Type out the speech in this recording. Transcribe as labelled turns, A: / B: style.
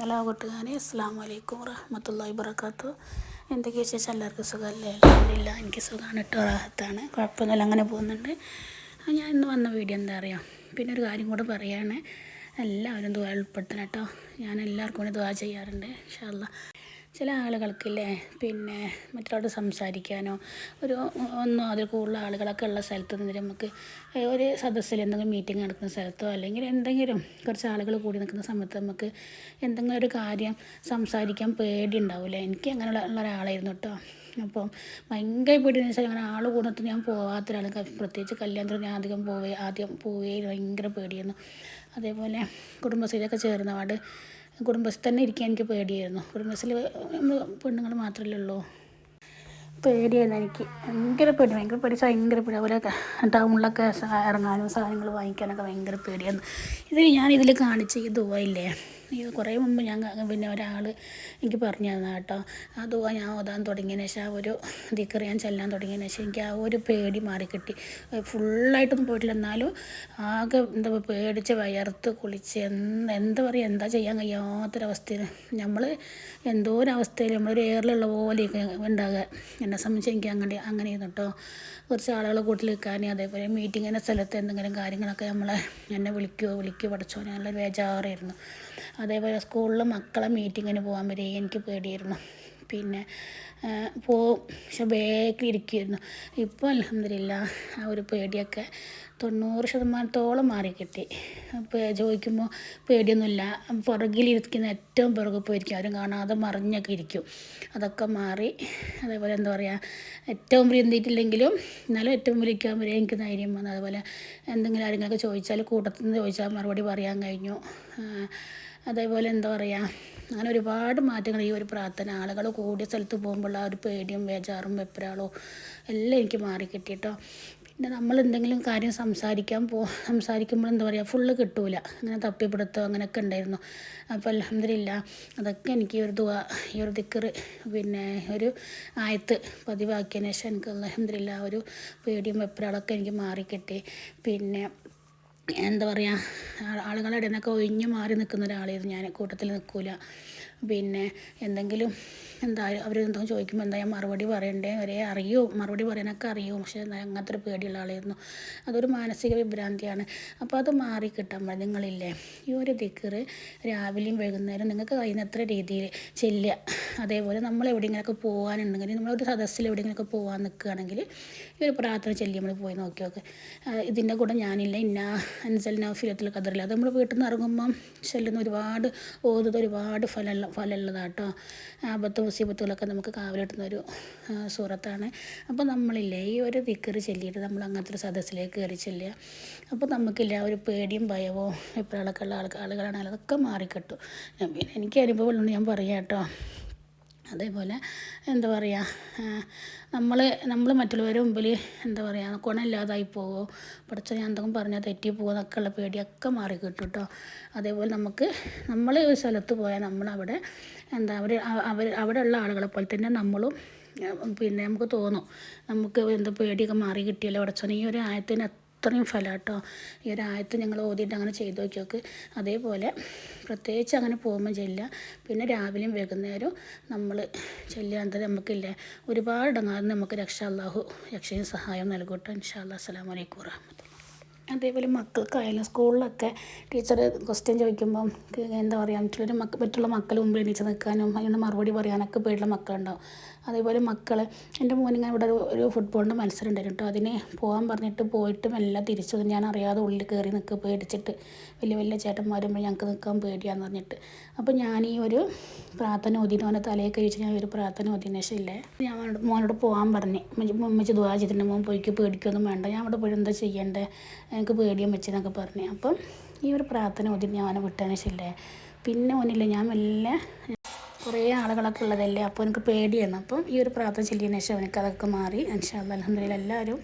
A: Hello കൂട്ടുകാരെ അസ്സാം വലൈക്കും വറഹമത്തല്ലാ വബർക്കാത്തു എന്തൊക്കെയാ വിശേഷം? എല്ലാവർക്കും സുഖമല്ലേ? ഇല്ല എനിക്ക് സുഖമാണ്. കേട്ടോ റാഹത്താണ്. കുഴപ്പമൊന്നുമില്ല അങ്ങനെ പോകുന്നുണ്ട്. ഞാൻ ഇന്ന് വന്ന വീഡിയോ എന്താ പറയുക പിന്നെ ഒരു കാര്യം കൂടെ പറയുകയാണ് എല്ലാവരും ദുആ ഉൾപ്പെടുത്തണം കേട്ടോ. ഞാൻ എല്ലാവർക്കും കൂടി ദുആ ചെയ്യാറുണ്ട് ഇൻഷാല്ലാ ചില ആളുകൾക്കില്ലേ പിന്നെ മറ്റൊരാളോട് സംസാരിക്കാനോ ഒരു ഒന്നോ അതിൽ കൂടുതൽ ആളുകളൊക്കെ ഉള്ള സ്ഥലത്ത് നിന്നിട്ട് നമുക്ക് ഒരു സദസ്സിൽ എന്തെങ്കിലും മീറ്റിംഗ് നടക്കുന്ന സ്ഥലത്തോ അല്ലെങ്കിൽ എന്തെങ്കിലും കുറച്ച് ആളുകൾ കൂടി നിൽക്കുന്ന സമയത്ത് നമുക്ക് എന്തെങ്കിലും ഒരു കാര്യം സംസാരിക്കാൻ പേടി ഉണ്ടാവില്ല എനിക്ക് അങ്ങനെയുള്ള ഉള്ള ഒരാളായിരുന്നു കേട്ടോ. അപ്പം ഭയങ്കര പേടിയെന്ന് വെച്ചാൽ അങ്ങനെ ആൾ കൂടുന്നത് ഞാൻ പോവാത്ത ഒരാൾ പ്രത്യേകിച്ച് കല്യാണത്തിന് ഞാൻ അധികം പോവേ ആദ്യം പോവേ ഭയങ്കര പേടിയായിരുന്നു. അതേപോലെ കുടുംബശ്രീയിലൊക്കെ ചേർന്ന കുടുംബശ്രീ തന്നെ ഇരിക്കാൻ എനിക്ക് പേടിയായിരുന്നു. കുടുംബത്തിൽ നമ്മൾ പെണ്ണുങ്ങൾ മാത്രമല്ലേ ഉള്ളൂ. പേടിയായിരുന്നു എനിക്ക്. ഭയങ്കര പേടി ഭയങ്കര പേടി. ഭയങ്കര പേടി. അതുപോലെ ടൗണിലൊക്കെ ഇറങ്ങാനും സാധനങ്ങൾ വാങ്ങിക്കാനൊക്കെ ഭയങ്കര പേടിയായിരുന്നു. ഇത് ഞാൻ ഇതിൽ കാണിച്ച ഈ ദുബായില്ലേ? ഈ കുറേ മുമ്പ് ഞാൻ പിന്നെ ഒരാൾ എനിക്ക് പറഞ്ഞു തന്നെ കേട്ടോ ദുബ ഞാൻ ഓതാൻ തുടങ്ങിയതിന് ശേഷം ഒരു ദിക്കറി ഞാൻ ചെല്ലാൻ തുടങ്ങിയതിന് ശേഷം എനിക്ക് ആ ഒരു പേടി മാറിക്കിട്ടി. ഫുള്ളായിട്ടൊന്നും പോയിട്ടില്ല. എന്നാലും ആകെ എന്താ പേടിച്ച് വയർത്ത് കുളിച്ച് എന്ത് എന്താ പറയുക എന്താ ചെയ്യാൻ കഴിയാത്തൊരവസ്ഥയിൽ നമ്മൾ എന്തോ ഒരു അവസ്ഥയിൽ നമ്മളൊരു എയറിലുള്ള പോലെയൊക്കെ ഉണ്ടാകുക എന്നെ സംബന്ധിച്ച് എനിക്ക് അങ്ങനെ അങ്ങനെയായിരുന്നു കേട്ടോ. കുറച്ച് ആളുകളെ കൂട്ടിൽ നിൽക്കാൻ അതേപോലെ മീറ്റിങ്ങിന്റെ സ്ഥലത്ത് എന്തെങ്കിലും കാര്യങ്ങളൊക്കെ നമ്മളെ എന്നെ വിളിക്കുമോ വിളിക്കുമോ പഠിച്ചോ നല്ല ബേജാറായിരുന്നു. അതേപോലെ സ്കൂളിൽ മക്കളെ മീറ്റിങ്ങിന് പോകാൻ വരെ എനിക്ക് പേടിയായിരുന്നു. പിന്നെ പോവും പക്ഷെ ബേക്കിൽ ഇരിക്കുമായിരുന്നു ഇപ്പോൾ അലഹമില്ല ആ ഒരു പേടിയൊക്കെ തൊണ്ണൂറ് ശതമാനത്തോളം മാറിക്കിട്ടി അപ്പോൾ ചോദിക്കുമ്പോൾ പേടിയൊന്നുമില്ല. പുറകിലിരിക്കുന്ന ഏറ്റവും പുറകിൽ പോയിരിക്കും. ആരും കാണാതെ മറിഞ്ഞൊക്കെ ഇരിക്കും. അതൊക്കെ മാറി അതേപോലെ എന്താ പറയുക ഏറ്റവും മുമ്പിൽ എന്തിയിട്ടില്ലെങ്കിലും എന്നാലും ഏറ്റവും വലിയ ഇരിക്കാൻ വരെ എനിക്ക് ധൈര്യം വന്നു. അതുപോലെ എന്തെങ്കിലും ആരെങ്കിലുമൊക്കെ ചോദിച്ചാൽ കൂട്ടത്തിൽ നിന്ന് ചോദിച്ചാൽ മറുപടി പറയാൻ കഴിഞ്ഞു. അതേപോലെ എന്താ പറയുക അങ്ങനെ ഒരുപാട് മാറ്റങ്ങൾ ഈ ഒരു പ്രാർത്ഥന ആളുകൾ കൂടിയ സ്ഥലത്ത് പോകുമ്പോൾ ആ ഒരു പേടിയും വേജാറും വെപ്പരാളോ എല്ലാം എനിക്ക് മാറിക്കിട്ടിട്ടോ പിന്നെ നമ്മൾ എന്തെങ്കിലും കാര്യം സംസാരിക്കാൻ പോ സംസാരിക്കുമ്പോൾ എന്താ പറയുക ഫുള്ള് കിട്ടൂല. അങ്ങനെ തപ്പിപ്പിടുത്തോ അങ്ങനെയൊക്കെ ഉണ്ടായിരുന്നു. അപ്പോൾ അലഹമില്ല അതൊക്കെ എനിക്ക് ഒരു ദുവ ഈ ഒരു ദിക്കറ് പിന്നെ ഒരു ആയത്ത് പതിവാക്കിയതിന് ശേഷം എനിക്ക് അലഹമില്ല ഒരു പേടിയും വെപ്പരാളൊക്കെ എനിക്ക് മാറിക്കിട്ടി പിന്നെ എന്താ പറയുക ആളുകളുടെ ഇടയിൽ നിന്നൊക്കെ ഒഴിഞ്ഞു മാറി നിൽക്കുന്ന ഒരാളായിരുന്നു ഞാൻ. കൂട്ടത്തിൽ നിൽക്കില്ല പിന്നെ എന്തെങ്കിലും എന്താ അവർ എന്തെങ്കിലും ചോദിക്കുമ്പോൾ എന്താ ഞാൻ മറുപടി പറയണ്ടേ? അവരെ അറിയൂ? മറുപടി പറയാനൊക്കെ അറിയൂ? പക്ഷേ അങ്ങനത്തെ ഒരു പേടിയുള്ള ആളായിരുന്നു. അതൊരു മാനസിക വിഭ്രാന്തിയാണ്. അപ്പോൾ അത് മാറി കിട്ടാൻ മതി നിങ്ങളില്ലേ? ഈ ഒരു ദിക്കറ് രാവിലെയും വൈകുന്നേരം നിങ്ങൾക്ക് കഴിയുന്നത്ര രീതിയിൽ ചെല്ലുക. അതേപോലെ നമ്മൾ എവിടെയെങ്കിലുമൊക്കെ പോകാനുണ്ടെങ്കിൽ നമ്മളൊരു സദസ്സിൽ എവിടെയെങ്കിലുമൊക്കെ പോകാൻ നിൽക്കുകയാണെങ്കിൽ ഈ ഒരു പ്രാർത്ഥന ചൊല്ലി നമ്മൾ പോയി നോക്കി നോക്ക്. ഇതിന്റെ കൂടെ ഞാനില്ല ഇന്ന അൻസൽ നൗഫിലത്തിൽ കതറില്ല അത് നമ്മൾ വീട്ടിൽ നിന്ന് ഇറങ്ങുമ്പം ചെല്ലുന്ന ഒരുപാട് ഓതുന്ന ഒരുപാട് ഫലമുള്ള ഫലമുള്ളതാട്ടോ. ആപത്ത് മുസീബത്തുകളൊക്കെ നമുക്ക് കാവലെട്ടുന്ന ഒരു സൂറത്താണ്. അപ്പോൾ നമ്മളില്ലേ ഈ ഒരു ദിക്കറ് ചൊല്ലിയിട്ട് നമ്മൾ അങ്ങനത്തെ ഒരു സദസ്സിലേക്ക് കയറി ചെല്ലുക. അപ്പോൾ നമുക്കില്ല ഒരു പേടിയും ഭയവോ എപ്പോഴൊക്കെ ഉള്ള ആൾക്ക് ആളുകളാണെങ്കിലും അതൊക്കെ മാറിക്കിട്ടും പിന്നെ എനിക്ക് അനുഭവമുള്ളതുകൊണ്ട് ഞാൻ പറയാം കേട്ടോ അതേപോലെ എന്താ പറയുക നമ്മൾ നമ്മൾ മറ്റുള്ളവരുടെ മുമ്പിൽ എന്താ പറയുക ഗുണമില്ലാതായി പോവോ പഠിച്ച ഞാൻ എന്തെങ്കിലും പറഞ്ഞാൽ തെറ്റി പോകുമോ എന്നൊക്കെയുള്ള പേടിയൊക്കെ മാറി കിട്ടും കേട്ടോ അതേപോലെ നമുക്ക് നമ്മൾ ഒരു സ്ഥലത്ത് പോയാൽ നമ്മളവിടെ എന്താ അവർ അവർ അവിടെ ഉള്ള ആളുകളെ പോലെ തന്നെ നമ്മളും പിന്നെ നമുക്ക് തോന്നും നമുക്ക് എന്താ പേടിയൊക്കെ മാറി കിട്ടിയല്ലോ പഠിച്ചോനെ ഈ ഒരു ആയത്തിന് അത്രയും ഫലം കേട്ടോ ഈ ഒരു ആയത്ത് ഞങ്ങൾ ഓതിയിട്ട് അങ്ങനെ ചെയ്ത് നോക്കി നോക്ക്. അതേപോലെ പ്രത്യേകിച്ച് അങ്ങനെ പോകുമ്പോൾ ചെല്ലുക. പിന്നെ രാവിലെയും വൈകുന്നേരവും നമ്മൾ ചെല്ലുകയാണെങ്കിൽ നമുക്കില്ലേ? ഒരുപാട് ഇടങ്ങാതെ നമുക്ക് രക്ഷ അള്ളാഹു രക്ഷയും സഹായം നൽകട്ടെ. കേട്ടോ ഇൻഷാ അല്ലാ അസ്സലാമു അലൈക്കും വറഹമത്തുള്ള അതേപോലെ മക്കൾക്കായാലും സ്കൂളിലൊക്കെ ടീച്ചർ ക്വസ്റ്റ്യൻ ചോദിക്കുമ്പം ക്ക് എന്താ പറയുക മറ്റുള്ളവർ മക്ക മറ്റുള്ള മക്കൾ മുമ്പിൽ എണീച്ച് നിൽക്കാനും അതിന് മറുപടി പറയാനൊക്കെ പേടിയുള്ള മക്കളുണ്ടാവും. അതേപോലെ മക്കൾ എന്റെ മോനിങ്ങനെ ഇവിടെ ഒരു- ഫുട്ബോളിന്റെ മത്സരം ഉണ്ടായിരുന്നു കേട്ടോ അതിന് പോകാൻ പറഞ്ഞിട്ട് പോയിട്ടും എല്ലാം തിരിച്ചു. ഞാൻ അറിയാതെ ഉള്ളിൽ കയറി നിൽക്കുക പേടിച്ചിട്ട് വലിയ വലിയ ചേട്ടന്മാരുമ്പോൾ ഞങ്ങൾക്ക് നിൽക്കാൻ പേടിയാന്ന് പറഞ്ഞിട്ട്. അപ്പോൾ ഞാൻ ഈ ഒരു പ്രാർത്ഥന ഒതിന് അവന്റെ തലയിൽ കഴിച്ച് ഞാൻ ഒരു പ്രാർത്ഥന ഒതിന് ശേഷമില്ലേ ഞാൻ മോനോട് പോകാൻ പറഞ്ഞു. ഉമ്മച്ച് ദുവാ മോൻ പോയിക്ക് പേടിക്കൊന്നും വേണ്ട. ഞാൻ അവിടെ പോയി എന്താ ചെയ്യണ്ടേ? എനിക്ക് പേടിയും വെച്ചെന്നൊക്കെ പറഞ്ഞു. അപ്പം ഈ ഒരു പ്രാർത്ഥന ഒതിന് ഞാൻ അവനെ വിട്ടതിന് പിന്നെ ഒന്നില്ല ഞാൻ മെല്ലെ കുറേ ആളുകളൊക്കെ ഉള്ളതല്ലേ? അപ്പോൾ എനിക്ക് പേടിയാണ്. അപ്പം ഈ ഒരു പ്രാർത്ഥന ചൊല്ലിയതിന് ശേഷം എനിക്ക് അതൊക്കെ മാറി. അനുഷാ അലഹമ്മദില്ല എല്ലാവരും